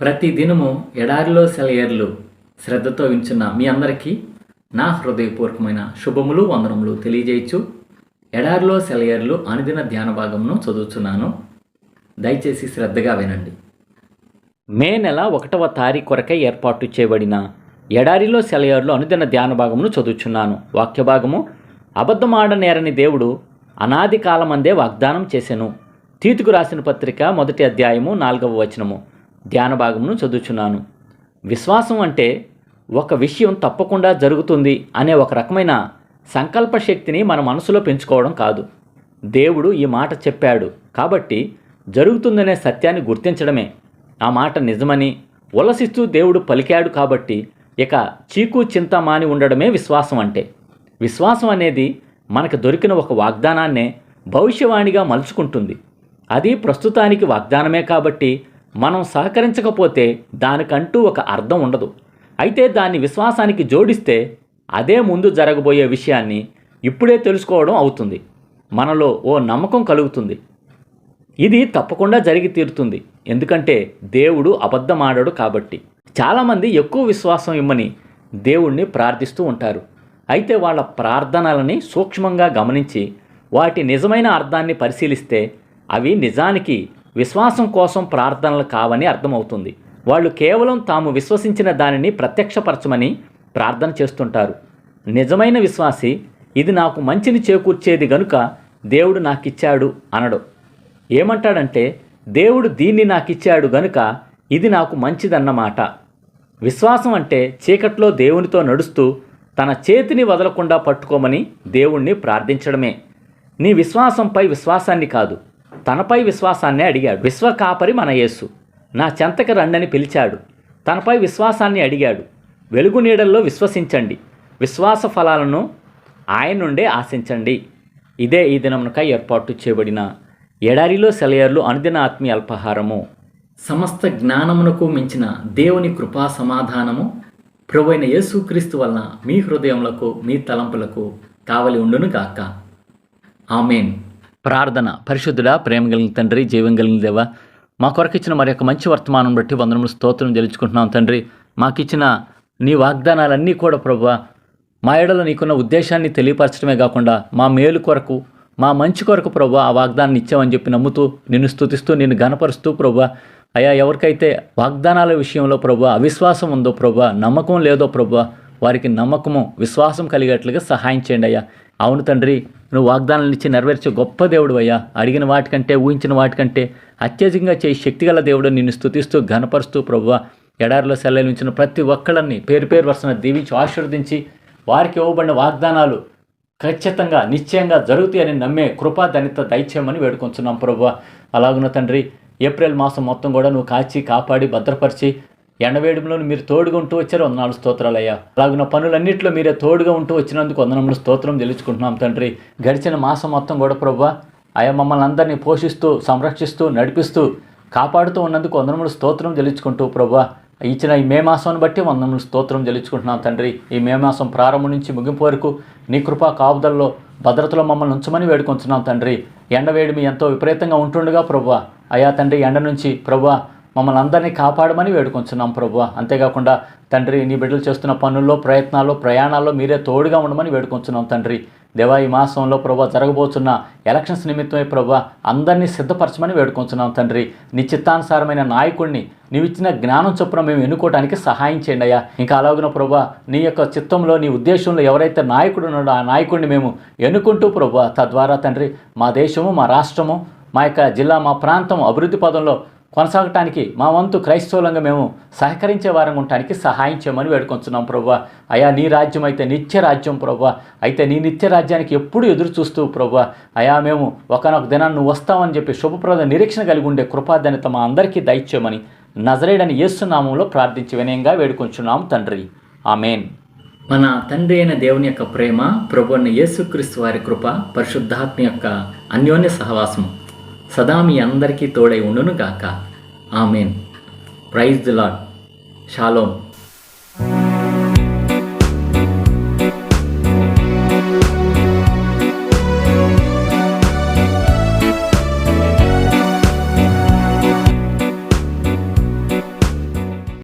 ప్రతి దినము ఎడారిలో సెలయర్లు శ్రద్ధతో వించున్న మీ అందరికీ నా హృదయపూర్వకమైన శుభములు వందనములు తెలియజేయచ్చు. ఎడారిలో సెలయర్లు అనుదిన ధ్యాన భాగమును చదువుతున్నాను దయచేసి శ్రద్ధగా వినండి. మే నెల ఒకటవ తారీఖు కొరకై ఏర్పాటు చేయబడిన ఎడారిలో సెలయర్లు అనుదిన ధ్యాన భాగమును చదువుచున్నాను. వాక్య భాగము అబద్ధమాడనేరని దేవుడు అనాది కాలమందే వాగ్దానం చేశాను తీతుకు రాసిన పత్రిక మొదటి అధ్యాయము నాలుగవ వచనము. ధ్యాన భాగమును చదువుచున్నాను. విశ్వాసం అంటే ఒక విషయం తప్పకుండా జరుగుతుంది అనే ఒక రకమైన సంకల్ప శక్తిని మన మనసులో పెంచుకోవడం కాదు. దేవుడు ఈ మాట చెప్పాడు కాబట్టి జరుగుతుందనే సత్యాన్ని గుర్తించడమే. ఆ మాట నిజమని ఉల్లసిస్తూ దేవుడు పలికాడు కాబట్టి ఇక చీకు చింత మాని ఉండడమే విశ్వాసం అంటే. విశ్వాసం అనేది మనకు దొరికిన ఒక వాగ్దానాన్నే భవిష్యవాణిగా మలుచుకుంటుంది. అది ప్రస్తుతానికి వాగ్దానమే కాబట్టి మనం సహకరించకపోతే దానికంటూ ఒక అర్థం ఉండదు. అయితే దాన్ని విశ్వాసానికి జోడిస్తే అదే ముందు జరగబోయే విషయాన్ని ఇప్పుడే తెలుసుకోవడం అవుతుంది. మనలో ఓ నమ్మకం కలుగుతుంది. ఇది తప్పకుండా జరిగి తీరుతుంది. ఎందుకంటే దేవుడు అబద్ధమాడాడు కాబట్టి. చాలామంది ఎక్కువ విశ్వాసం ఇమ్మని దేవుణ్ణి ప్రార్థిస్తూ ఉంటారు. అయితే వాళ్ళ ప్రార్థనలని సూక్ష్మంగా గమనించి వాటి నిజమైన అర్థాన్ని పరిశీలిస్తే అవి నిజానికి విశ్వాసం కోసం ప్రార్థనలు కావని అర్థమవుతుంది. వాళ్ళు కేవలం తాము విశ్వసించిన దానిని ప్రత్యక్షపరచమని ప్రార్థన చేస్తుంటారు. నిజమైన విశ్వాసి ఇది నాకు మంచిని చేకూర్చేది గనుక దేవుడు నాకిచ్చాడు అనడు. ఏమంటాడంటే దేవుడు దీన్ని నాకిచ్చాడు గనుక ఇది నాకు మంచిదన్నమాట. విశ్వాసం అంటే చీకట్లో దేవునితో నడుస్తూ తన చేతిని వదలకుండా పట్టుకోమని దేవుణ్ణి ప్రార్థించడమే. నీ విశ్వాసంపై విశ్వాసాన్ని కాదు. తనపై విశ్వాసాన్ని అడిగాడు. విశ్వకాపరి మన యేసు. నా చెంతకి రండని పిలిచాడు. తనపై విశ్వాసాన్ని అడిగాడు. వెలుగు నీడల్లో విశ్వసించండి. విశ్వాస ఫలాలను ఆయన నుండే ఆశించండి. ఇదే ఈ దినమునక ఏర్పాటు చేయబడిన ఎడారిలో సెలయర్లు అనుదిన ఆత్మీయ అల్పాహారము. సమస్త జ్ఞానమునకు మించిన దేవుని కృపా సమాధానము ప్రభువైన యేసుక్రీస్తు వలన మీ హృదయములకు మీ తలంపులకు కావలి ఉండును గాక ఆమెన్. ప్రార్థన. పరిశుద్ధుడా ప్రేమ కలిగిన తండ్రి జీవం కలిగిన దేవ మా కొరకిచ్చిన మరి యొక్క మంచి వర్తమానం బట్టి వందనములు స్తోత్రం తెలుసుకుంటున్నాం తండ్రి. మాకిచ్చిన నీ వాగ్దానాలన్నీ కూడా ప్రభు మా ఏడలో నీకున్న ఉద్దేశాన్ని తెలియపరచడమే కాకుండా మా మేలు కొరకు మా మంచి కొరకు ప్రభు ఆ వాగ్దానాన్ని ఇచ్చామని చెప్పి నమ్ముతూ నిన్ను స్తుతిస్తూ నిన్ను గనపరుస్తూ ప్రభు అయా ఎవరికైతే వాగ్దానాల విషయంలో ప్రభు అవిశ్వాసం ఉందో ప్రభు నమ్మకం లేదో ప్రభు వారికి నమ్మకము విశ్వాసం కలిగేట్లుగా సహాయం చేయండి అయ్యా. అవును తండ్రి నువ్వు వాగ్దానాలను ఇచ్చి నెరవేర్చే గొప్ప దేవుడు అయ్యా అడిగిన వాటికంటే ఊహించిన వాటికంటే అత్యధికంగా చేయి శక్తిగల దేవుడు నిన్ను స్థుతిస్తూ ఘనపరుస్తూ ప్రభువ. ఎడారిలో సెలవుంచిన ప్రతి ఒక్కళ్ళని పేరు పేరు వరుసన దీవించి ఆశీర్వదించి వారికి ఇవ్వబడిన వాగ్దానాలు ఖచ్చితంగా నిశ్చయంగా జరుగుతాయని నమ్మే కృపా దనిత దయచేయమని వేడుకొంచున్నాం ప్రభు అలాగున తండ్రి ఏప్రిల్ మాసం మొత్తం కూడా నువ్వు కాచి కాపాడి భద్రపరిచి ఎండవేయడంలో మీరు తోడుగా ఉంటూ వచ్చారు. వందనాలు స్తోత్రాలయ్యా. అలాగిన పనులన్నింటిలో మీరే తోడుగా ఉంటూ వచ్చినందుకు వందనములు స్తోత్రం తెలుసుకుంటున్నాం తండ్రి. గడిచిన మాసం మొత్తం కూడా ప్రభు ఆయా మమ్మల్ని అందరినీ పోషిస్తూ సంరక్షిస్తూ నడిపిస్తూ కాపాడుతూ ఉన్నందుకు వందనములు స్తోత్రం తెలుసుకుంటూ ప్రభు ఇచ్చిన ఈ మే మాసాన్ని బట్టి వందనములు స్తోత్రం తెలుసుకుంటున్నాం తండ్రి. ఈ మే మాసం ప్రారంభం నుంచి ముగింపు వరకు నీ కృపా కాపుదల్లో భద్రతలో మమ్మల్ని ఉంచమని వేడుకొంచున్నాం తండ్రి. ఎండ వేడిమి ఎంతో విపరీతంగా ఉంటుండగా ప్రభు అయా తండ్రి ఎండ నుంచి ప్రభు మమ్మల్ని అందరినీ కాపాడమని వేడుకొంచున్నాం ప్రభు అంతేకాకుండా తండ్రి నీ బిడ్డలు చేస్తున్న పనుల్లో ప్రయత్నాల్లో ప్రయాణాల్లో మీరే తోడుగా ఉండమని వేడుకొంచున్నాం తండ్రి. దేవా ఈ మాసంలో ప్రభా జరగబోతున్న ఎలక్షన్స్ నిమిత్తమై ప్రభా అందరినీ సిద్ధపరచమని వేడుకొంచున్నాం తండ్రి. నీ చిత్తానుసారమైన నాయకుడిని నీవిచ్చిన జ్ఞానం చొప్పున మేము ఎన్నుకోవడానికి సహాయం చేయండి అయ్యా. ఇంకా అలాగున ప్రభా నీ యొక్క చిత్తంలో నీ ఉద్దేశంలో ఎవరైతే నాయకుడు ఉన్నాడో ఆ నాయకుడిని మేము ఎన్నుకుంటూ ప్రభా తద్వారా తండ్రి మా దేశము మా రాష్ట్రము మా యొక్క జిల్లా మా ప్రాంతం అభివృద్ధి పదంలో కొనసాగటానికి మా వంతు క్రైస్తవులంగా మేము సహకరించే వారంగా ఉండటానికి సహాయం చేయమని వేడుకొంచున్నాం ప్రభు అయా నీ రాజ్యం అయితే నిత్య రాజ్యం ప్రభు అయితే నీ నిత్య రాజ్యానికి ఎప్పుడు ఎదురు చూస్తూ ప్రభు అయా మేము ఒకనొక దినాన్ని వస్తామని వస్తావని చెప్పి శుభప్రద నిరీక్షణ కలిగి ఉండే కృపాధన్యత మా అందరికీ దయచేయమని నజరేడని యేసునామంలో ప్రార్థించి వినయంగా వేడుకొంచున్నాం తండ్రి. ఆమెన్. మన తండ్రి అయిన దేవుని యొక్క ప్రేమ ప్రభు అయిన యేసుక్రీస్తు వారి కృప పరిశుద్ధాత్మ యొక్క అన్యోన్య సహవాసము. సదా మీ అందరికీ తోడై ఉండును గాక amen. Praise the lord shalom